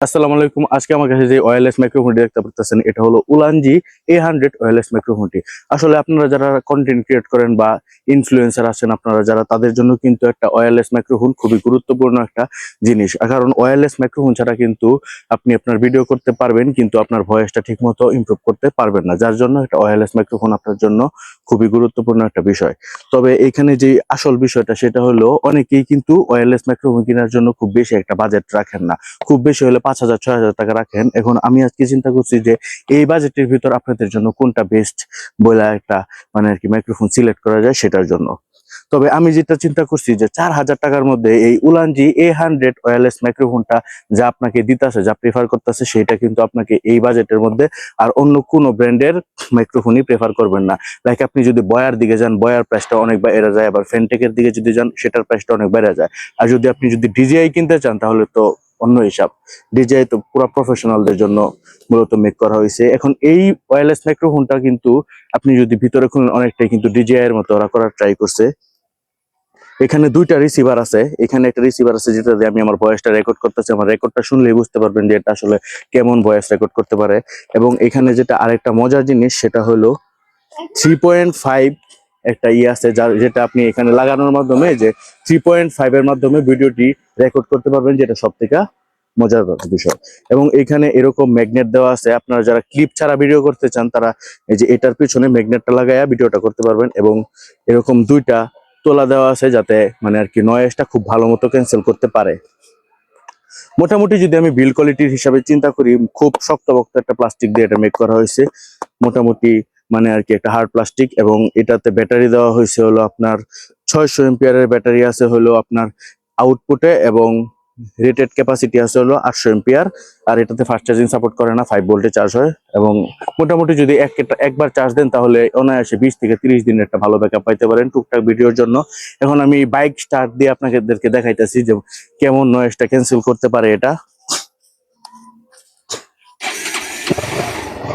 আসসালামু আলাইকুম। আজকে আমার কাছে যে ওয়্যারলেস মাইক্রোফোনটি দেখতে পাচ্ছেন এটা হলো উলানজি এ হান্ড্রেড ওয়্যারলেস মাইক্রোফোনটি আসলে আপনারা যারা কন্টেন্ট ক্রিয়েট করেন বা ইনফ্লুয়েন্সার আছেন, আপনারা যারা, তাদের জন্য কিন্তু একটা ওয়্যারলেস মাইক্রোফোন খুবই গুরুত্বপূর্ণ একটা জিনিস। কারণ ওয়্যারলেস মাইক্রোফোন ছাড়া কিন্তু আপনি আপনার ভিডিও করতে পারবেন, কিন্তু আপনার ভয়েসটা ঠিকমতো ইমপ্রুভ করতে পারবেন না। যার জন্য একটা ওয়্যারলেস মাইক্রোফোন আপনার জন্য খুবই গুরুত্বপূর্ণ একটা বিষয়। তবে এখানে যে আসল বিষয়টা, সেটা হলো অনেকেই কিন্তু ওয়্যারলেস মাইক্রোফোন কেনার জন্য খুব বেশি একটা বাজেট রাখেন না। খুব বেশি হলে পাঁচ হাজার, ছয় হাজার টাকা রাখেন। এখন আমি আজকে চিন্তা করছি যে এই বাজেটের ভিতর আপনাদের জন্য কোনটা বেস্ট বলে একটা মানে আর কি মাইক্রোফোন সিলেক্ট করা যায় সেটার জন্য। তবে আমি যেটা চিন্তা করছি যে চার হাজার টাকার মধ্যে এই উলানজি এ হান্ড্রেড ওয়্যারলেস মাইক্রোফোনটা যা আপনাকে দিতেছে, যা প্রেফার করতেছে, সেটা কিন্তু আপনাকে এই বাজেটের মধ্যে আর অন্য কোনো ব্র্যান্ডের মাইক্রোফোনই প্রেফার করবেন না। লাইক আপনি যদি বয়ার দিকে যান, বয়ার প্রাইসটা অনেক বেড়ে যায়, আবার ফেনটেকের দিকে যদি যান, সেটার প্রাইসটা অনেক বেড়ে যায়। আর যদি আপনি যদি ডিজিআই কিনতে চান, তাহলে তো অন্য হিসাব। ডিজিআই তো পুরো প্রফেশনালদের জন্য মূলত মেক করা হয়েছে। এখন এই ওয়্যারলেস মাইক্রোফোনটা কিন্তু আপনি যদি ভিতরে খুলেন, অনেকটাই কিন্তু ডিজিআই এর মতো ওরা করার ট্রাই করছে। এখানে দুইটা রিসিভার আছে। এখানে একটা রিসিভার আছে যেটা দিয়ে আমি আমার ভয়েসটা রেকর্ড করতেছি। আমার রেকর্ডটা শুনলেই বুঝতে পারবেন যে এটা আসলে কেমন ভয়েস রেকর্ড করতে পারে। এবং এখানে যেটা আরেকটা মজার জিনিস, সেটা হলো থ্রি পয়েন্ট ফাইভ একটা ইয়ে আছে যার যেটা আপনি এখানে লাগানোর মাধ্যমে যে থ্রি পয়েন্ট ফাইভ এর মাধ্যমে ভিডিওটি রেকর্ড করতে পারবেন, যেটা সব থেকে মজার বিষয়। এবং এখানে এরকম ম্যাগনেট দেওয়া আছে। আপনারা যারা ক্লিপ ছাড়া ভিডিও করতে চান, তারা এই যে এটার পিছনে ম্যাগনেটটা লাগাইয়া ভিডিওটা করতে পারবেন এবং এরকম দুইটা তোলা দেওয়া আছে যাতে মানে আর কি নয়েজটা খুব ভালো মতো ক্যান্সেল করতে পারে। মোটামুটি যদি আমি বিল কোয়ালিটির হিসাবে চিন্তা করি, খুব শক্তপোক্ত একটা প্লাস্টিক দিয়ে এটা মেক করা হয়েছে। মোটামুটি মানে আর কি একটা হার্ড প্লাস্টিক এবং এটাতে ব্যাটারি দেওয়া হয়েছে হলো আপনার ছয়শো এমপিয়ারের ব্যাটারি আছে হলো আপনার আউটপুটে এবং রেটেড ক্যাপাসিটি আছে হলো আটশো এমপিয়ার আর এটাতে ফাস্ট চার্জিং সাপোর্ট করে না ফাইভ ভোল্টে চার্জ হয় এবং মোটামুটি যদি এক একবার চার্জ দেন তাহলে অনায়াসে বিশ থেকে তিরিশ দিনের একটা ভালো ব্যাকআপ পাইতে পারেন টুকটাক ভিডিওর জন্য। এখন আমি বাইক স্টার্ট দিয়ে আপনাদেরকে দেখাইতেছি যে কেমন নয়েজটা ক্যান্সেল করতে পারে এটা এই যে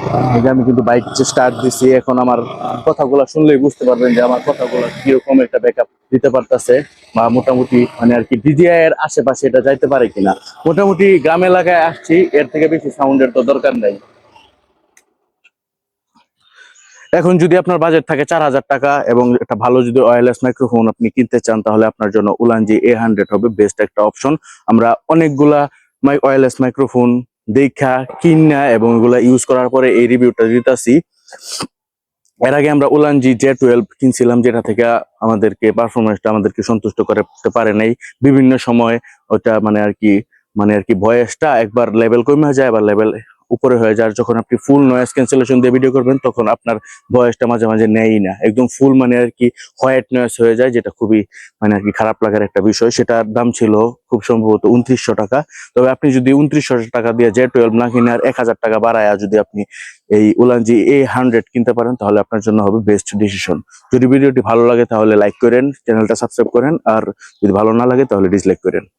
আমি কিন্তু বাইক স্টার্ট দিছি, এখন আমার কথাগুলো শুনলেই বুঝতে পারবেন যে আমার কথাগুলো কীরকম একটা ব্যাকআপ দিতে পারতেছে বা মোটামুটি মানে আর কি ডিজিআই এর আশেপাশে এটা যাইতে পারে কিনা। মোটামুটি গ্রাম এলাকায় আসছি, এর থেকে বেশি সাউন্ডের তো দরকার নেই। এখন যদি আপনার বাজেট থাকে চার হাজার টাকা এবং একটা ভালো যদি ওয়্যারলেস মাইক্রোফোন আপনি কিনতে চান, তাহলে আপনার জন্য উলানজি এ হান্ড্রেড হবে বেস্ট একটা অপশন আমরা অনেকগুলা মাই ওয়্যারলেস মাইক্রোফোন দেখা, কিনা এবং এগুলা ইউজ করার পরে এই রিভিউটা দিতেছি। এর আগে আমরা ওলানজি জে টুয়েলভ কিনছিলাম, যেটা থেকে আমাদেরকে পারফরমেন্সটা আমাদেরকে সন্তুষ্ট করতে পারে নাই। বিভিন্ন সময় ওটা মানে আর কি মানে আর কি ভয়েসটা একবার লেভেল কমে যায়, আবার লেভেল উপরে হয়ে যায়। যখন আপনি ফুল নয়েজ ক্যান্সেলেশন দিয়ে ভিডিও করবেন, তখন আপনার ভয়েসটা মাঝে মাঝে নেয়ই না। একদম ফুল মানে আর কি হোয়াইট নয়েস হয়ে যায়, যেটা খুবই মানে আর কি খারাপ লাগার একটা বিষয়। সেটার দাম ছিল খুব সম্ভবত উনত্রিশশো টাকা। তবে আপনি যদি উনত্রিশশো টাকা দিয়ে জে টুয়েলভ না কিনে আর এক হাজার টাকা বাড়ায় যদি আপনি এই উলানজি এ হান্ড্রেড কিনতে পারেন, তাহলে আপনার জন্য হবে বেস্ট ডিসিশন যদি ভিডিওটি ভালো লাগে, তাহলে লাইক করেন চ্যানেলটা সাবস্ক্রাইব করেন। আর যদি ভালো না লাগে, তাহলে ডিসলাইক করেন।